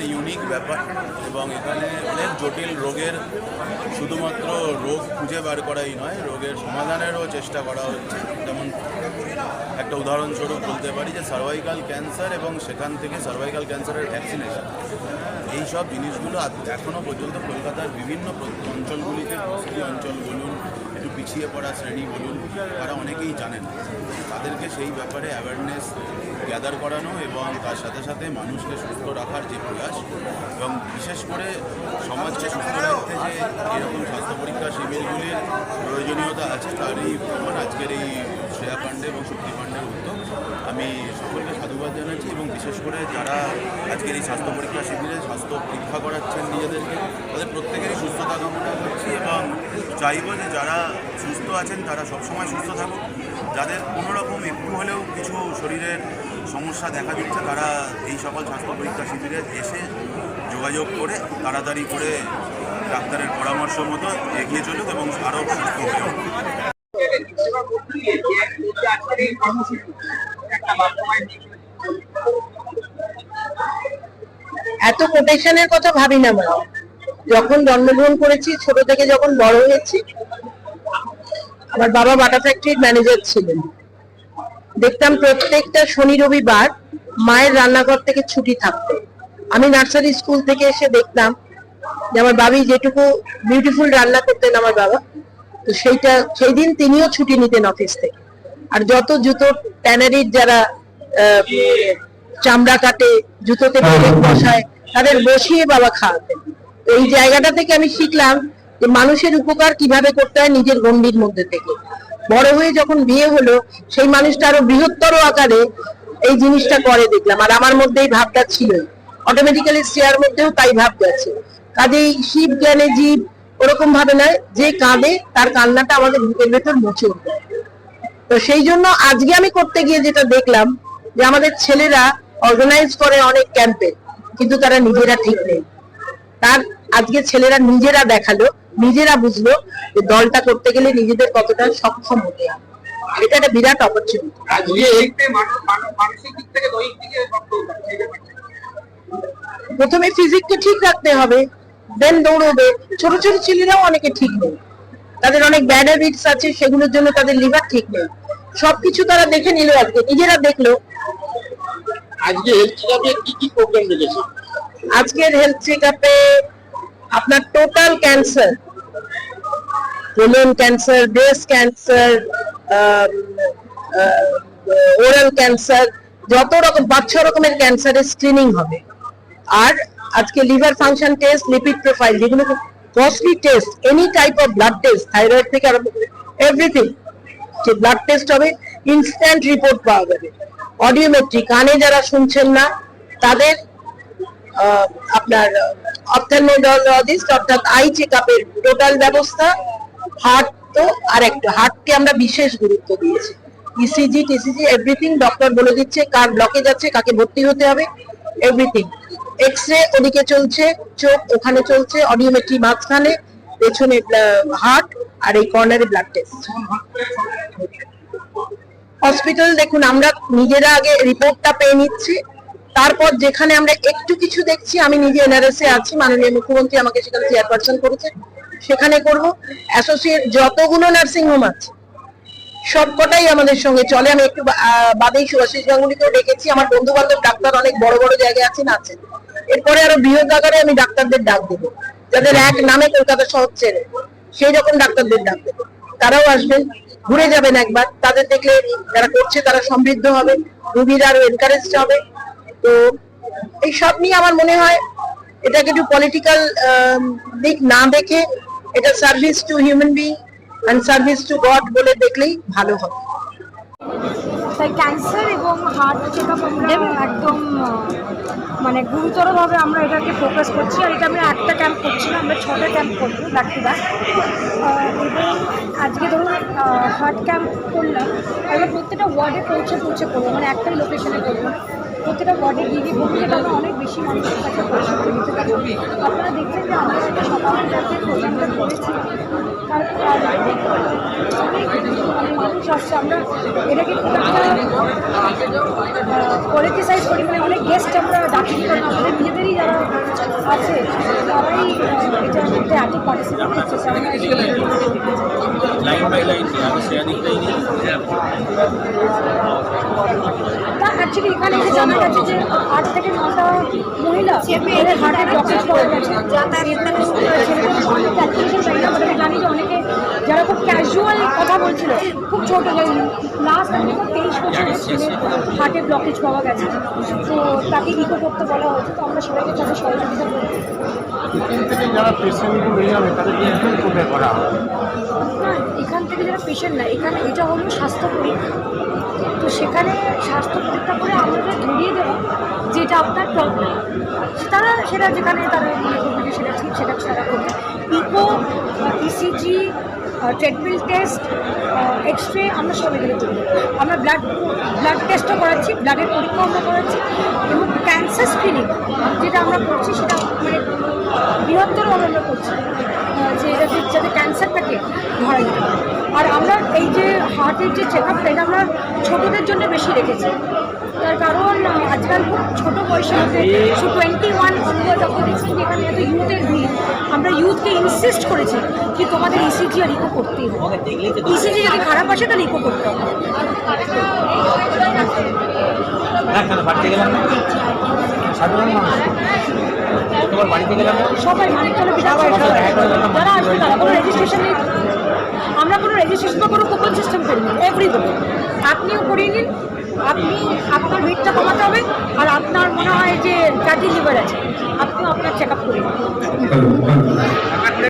এখানের ইউনিক ব্যাপার এবং এখানে অনেক জটিল রোগের শুধুমাত্র রোগ খুঁজে বার করাই নয়, রোগের সমাধানেরও চেষ্টা করা হচ্ছে। যেমন একটা উদাহরণস্বরূপ বলতে পারি যে সার্ভাইকাল ক্যান্সার এবং সেখান থেকে সার্ভাইকাল ক্যান্সারের ভ্যাকসিনেশন এই সব জিনিসগুলো এখনও পর্যন্ত কলকাতার বিভিন্ন অঞ্চলগুলিতে অঞ্চল বলুন একটু পিছিয়ে পড়া শ্রেণি বলুন, তারা অনেকেই জানেন। তাদেরকে সেই ব্যাপারে অ্যাওয়ারনেস গ্যাদার করানো এবং তার সাথে সাথে মানুষকে সুস্থ রাখার যে প্রয়াস এবং বিশেষ করে সমাজকে সুস্থ রাখতে যে এরকম স্বাস্থ্য পরীক্ষা শিবিরগুলির প্রয়োজনীয়তা আছে তারই আজকের এই শ্রেয়া পাণ্ডে এবং শক্তি পাণ্ডের উদ্যোগ। আমি সকলকে সাধুবাদ জানাচ্ছি এবং বিশেষ করে যারা আজকের এই স্বাস্থ্য পরীক্ষা শিবিরে স্বাস্থ্য পরীক্ষা করাচ্ছেন নিজেদেরকে, তাদের প্রত্যেকেরই সুস্থতা কামনা করছি এবং চাইব যে যারা সুস্থ আছেন তারা সবসময় সুস্থ থাকুক। যাদের কোনো রকম একটু হলেও কিছু শরীরের সমস্যা দেখা দিচ্ছে, তারা এই সকল স্বাস্থ্য পরীক্ষা শিবিরে এসে যোগাযোগ করে তাড়াতাড়ি করে ডাক্তারের পরামর্শ মতো এগিয়ে চলুক এবং আরও সুস্থ হয়ে এত প্রোটেকশনের কথা ভাবি না মানে যখন জন্মগ্রহণ করেছি, ছোট থেকে যখন বড় হয়েছি, আমার বাবা বাটা ফ্যাক্টরির ম্যানেজার ছিলেন। দেখতাম প্রত্যেকটা শনি রবিবার মায়ের রান্নাঘর থেকে ছুটি থাকতো। আমি নার্সারি স্কুল থেকে এসে দেখতাম যে আমার বাবি যেটুকু বিউটিফুল রান্না করতেন আমার বাবা তো সেইটা সেই দিন তিনিও ছুটি নিতেন অফিস থেকে। আর যত জুতো ট্যানারির যারা চামড়া কাটে জুতোতে ব্লেড বসায় তাদের বসিয়ে বাবা খাওয়াতেন। এই জায়গাটা থেকে আমি শিখলাম যে মানুষের উপকার কীভাবে করতে হয় নিজের গণ্ডির মধ্যে থেকে। বড় হয়ে যখন বিয়ে হলো সেই মানুষটা আরও বৃহত্তর আকারে এই জিনিসটা করে দেখলাম। আর আমার মধ্যে এই ভাবটা ছিল অটোমেটিক্যালি শ্রেয়ার মধ্যেও তাই ভাব গেছে। কাজেই শিব জ্ঞানে জীব ওরকম ভাবে নয় যে কাঁদে তার কান্নাটা আমাদের বুকের ভেতর মুছে উঠবে। তো সেই জন্য আজকে আমি করতে গিয়ে যেটা দেখলাম যে আমাদের ছেলেরা অর্গানাইজ করে অনেক ক্যাম্পে কিন্তু তারা নিজেরা ঠিক নেই। তার আজকে ছেলেরা নিজেরা দেখাল নিজেরা বুঝলো যে দলটা করতে গেলে নিজেদের কতটা সক্ষম হতে হবে। এটা একটা বিরাট অপরচুনিটি। প্রথমে ফিজিককে ঠিক রাখতে হবে। দেন দৌড়বে। ছোট ছোট ছেলেরাও অনেকে ঠিক নেই। তাদের অনেক ব্যাড হ্যাবিটস আছে সেগুলোর জন্য তাদের লিভার ঠিক নেই। সবকিছু তারা দেখে নিল আজকে। নিজেরা দেখল। আজকে হেলথ চেকআপে কি কি প্রোগ্রাম রেখেছে আজকের হেলথ চেক আপে আপনার total cancer colon cancer breast cancer oral cancer যত রকম পাঁচ ছ রকমের ক্যান্সারের স্ক্রিনিং হবে। আর আজকে liver function test, lipid profile, যেগুলো costly test any type of blood test thyroid থেকে আরম্ভ করে এভরিথিং যে ব্লাড টেস্ট হবে ইনস্ট্যান্ট রিপোর্ট পাওয়া যাবে। অডিওমেট্রি কানে যারা শুনছেন না, তাদের আপনার অপথ্যালমোলজিস্ট অর্থাৎ আই চেক আপের টোটাল ব্যবস্থা হার্ট তো আর একটা হার্টকে আমরা বিশেষ গুরুত্ব দিয়েছি। ইসিজি টিসিজি এভরিথিং ডক্টর বলে দিচ্ছে, কার ব্লকে যাচ্ছে কাকে ভর্তি হতে হবে এভরিথিং এক্স রে ওদিকে চলছে, চোখ ওখানে চলছে অডিওমেট্রি মাঝখানে, পেছনে হার্ট আর এই কর্নারে ব্লাড টেস্ট হসপিটাল দেখুন, আমরা নিজেরা আগে রিপোর্টটা পেয়ে নিচ্ছি। তারপর যেখানে আমরা একটু কিছু দেখছি, আমি নিজে এনআরএস এ আছি, মাননীয় মুখ্যমন্ত্রী আমাকে সেখানে চেয়ারপারসন করেছে। সেখানে করব। অ্যাসোসিয়েট যতগুলো নার্সিং হোম আছে, সবকটাই আমাদের সঙ্গে চলে। আমি একটু বাদেই সুভাষিস গাঙ্গুলিকেও ডেকেছি। আমার বন্ধু বান্ধব ডাক্তার, অনেক বড় বড় জায়গায় আছেন আছেন এরপরে আরও বৃহৎ আকারে আমি ডাক্তারদের ডাক দেবো। যাদের এক নামে কলকাতা শহর ছেড়ে সেই রকম ডাক্তারদের ডাক দেবো, তারাও আসবেন, ঘুরে যাবেন একবার। তাদের দেখলে যারা করছে তারা সমৃদ্ধ হবে, রুগীরা আরও এনকারেজ হবে। তো এই সব নিয়ে আমার মনে হয় এটাকে একটু পলিটিক্যাল দিক না দেখে এটা service to human being and service to God বলে দেখলেই ভালো হবে। তাই ক্যান্সার এবং হার্ট চেক আপ আমরা একদম মানে গুরুতরভাবে আমরা এটাকে ফোকাস করছি আর এটা আমরা একটা ক্যাম্প করছি না আমরা ছটা ক্যাম্প করব ব্যাক টু ব্যাক এবং আজকে ধরুন হার্ট ক্যাম্প করলাম আমরা প্রত্যেকটা ওয়ার্ডে পৌঁছে পৌঁছে করব মানে একটাই লোকেশনে করব। প্রত্যেকটা ওয়ার্ডে গিয়ে গিয়ে আমরা অনেক বেশি মানুষের কাছে পরিষেবা দিতে পারি। আপনারা দেখছেন যে আমরা একটা সকালের কাছে প্রোগ্রামটা করেছি। আসছে আমরা এটাকে পলিটিসাইজ মানে অনেক গেস্ট আমরা ডাকি। আমাদের নিজেদেরই যারা আছে, তারাই এটার মধ্যে এত পার্টিসিপেট করছে অ্যাকচুয়ালি এখানে এসে জানা গেছে যে আট থেকে নটা মহিলা এদের হার্টের ব্লকেজ পাওয়া গেছে জানি যে অনেকে যারা খুব ক্যাজুয়াল কথা বলছিল খুব ছোট লাস্ট আমি তো তেইশ বছরের ছেলে হার্টের ব্লকেজ পাওয়া গেছে। তো তাকে ইকো করতে বলা হয়েছে তো আমরা সবাইকে তাদের সহযোগিতা করছি এখান থেকে যারা পেশেন্টগুলো নিয়ে যাবে তাদের করা হবে? এখান থেকে যারা পেশেন্ট না এখানে এটা হলো স্বাস্থ্য পরীক্ষা। তো সেখানে স্বাস্থ্য পরীক্ষা করে আমাদের ধরিয়ে দেওয়া যেটা আপনার প্রবলেম তারা সেটা যেখানে তারা মনে করবে সেটা ঠিক, সেটা তারা করবে। Echo ECG treadmill test X ray আমরা সব এগুলো করি আমরা ব্লাড ব্লাড টেস্টও করাচ্ছি ব্লাডের পরীক্ষাও আমরা করাচ্ছি এবং ক্যান্সার স্ক্রিনিং যেটা আমরা করছি সেটা মানে বৃহত্তরভাবে আমরা করছি যে যাতে যাতে ক্যান্সারটাকে ধরা যেতে পারে। হার্টের যে চেক আপটা এটা আমরা ছোটোদের জন্য বেশি রেখেছি। তার কারণ আজকাল খুব ছোটো বয়সে সো টোয়েন্টি ওয়ান অনওয়ার্ড যখন দেখছি এখানে এত ইউথের ভিড়। আমরা ইউথকে ইনসিস্ট করেছি কি তোমাদের ইসিজি আর ইকো করতেই হবে। ইসিজি যদি খারাপ আসে তাহলে ইকো করতে হবে। সবাই মানে কোনো যারা আসবে তারা কোনো রেজিস্ট্রেশন নেই আমরা কোনো রেজিস্ট্রেশন বা কোনো কুপন সিস্টেম করি এভরিবডি আপনিও করিয়ে নিন, আপনি, আপনার ওয়েটটা কমাতে হবে, আর আপনার মনে হয় যে ফ্যাটি লিভার আছে, আপনিও আপনার চেক আপ করে নিন